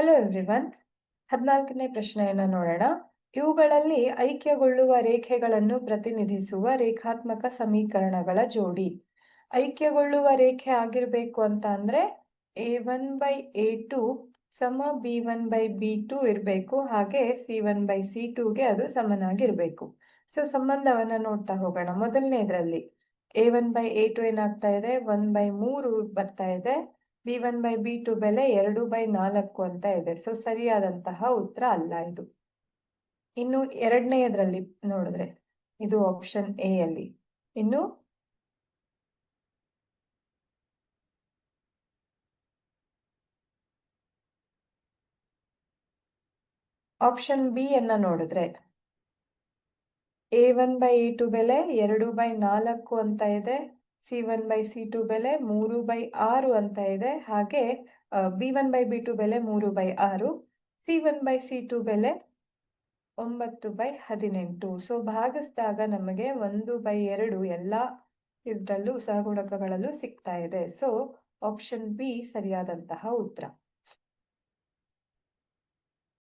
Hello everyone ಹದಿನಾಲ್ಕನೇ ಪ್ರಶ್ನೆಯನ್ನ ನೋಡೋಣ. ಇವುಗಳಲ್ಲಿ ಐಕ್ಯಗೊಳ್ಳುವ ರೇಖೆಗಳನ್ನು ಪ್ರತಿನಿಧಿಸುವ ರೇಖಾತ್ಮಕ ಸಮೀಕರಣಗಳ ಜೋಡಿ. ಐಕ್ಯಗೊಳ್ಳುವ ರೇಖೆ ಆಗಿರ್ಬೇಕು ಅಂತ ಅಂದ್ರೆ A one by A two ಸಮ B one by B two ಇರಬೇಕು. ಹಾಗೆ ಸಿ ಒನ್ ಬೈ ಸಿ ಟೂಗೆ ಅದು ಸಮನಾಗಿರ್ಬೇಕು. ಸೊ ಸಂಬಂಧವನ್ನ ನೋಡ್ತಾ ಹೋಗೋಣ. ಮೊದಲನೇದ್ರಲ್ಲಿ A one by A two ಏನಾಗ್ತಾ ಇದೆ? ಒನ್ ಬೈ ಮೂರು ಬರ್ತಾ ಇದೆ. B one by B two ಬೆಲೆ ಎರಡು ಬೈ ನಾಲ್ಕು ಅಂತ ಇದೆ. ಸೊ ಸರಿಯಾದಂತಹ ಉತ್ತರ ಅಲ್ಲ ಇದು. ಇನ್ನು ಎರಡನೆಯದ್ರಲ್ಲಿ ನೋಡಿದ್ರೆ ಇದು ಆಪ್ಷನ್ ಎ ಅಲ್ಲಿ. ಇನ್ನು ಆಪ್ಷನ್ ಬಿ ಅನ್ನ ನೋಡಿದ್ರೆ A one by A two ಬೆಲೆ ಎರಡು ಬೈ ನಾಲ್ಕು ಅಂತ ಇದೆ. C one by C two ಬೆಲೆ ಮೂರು ಬೈ ಆರು ಅಂತ ಇದೆ. ಹಾಗೆ B one by B two ಬೆಲೆ ಮೂರು ಬೈ ಆರು C one by C two ಬೆಲೆ ಒಂಬತ್ತು ಬೈ ಹದಿನೆಂಟು. ಸೊ ಭಾಗಿಸಿದಾಗ ನಮಗೆ ಒಂದು ಬೈ ಎರಡು ಎಲ್ಲ ಇದರಲ್ಲೂ ಸಹಗುಣಕಗಳಲ್ಲೂ ಸಿಗ್ತಾ ಇದೆ. ಸೊ ಆಪ್ಷನ್ ಬಿ ಸರಿಯಾದಂತಹ ಉತ್ತರ.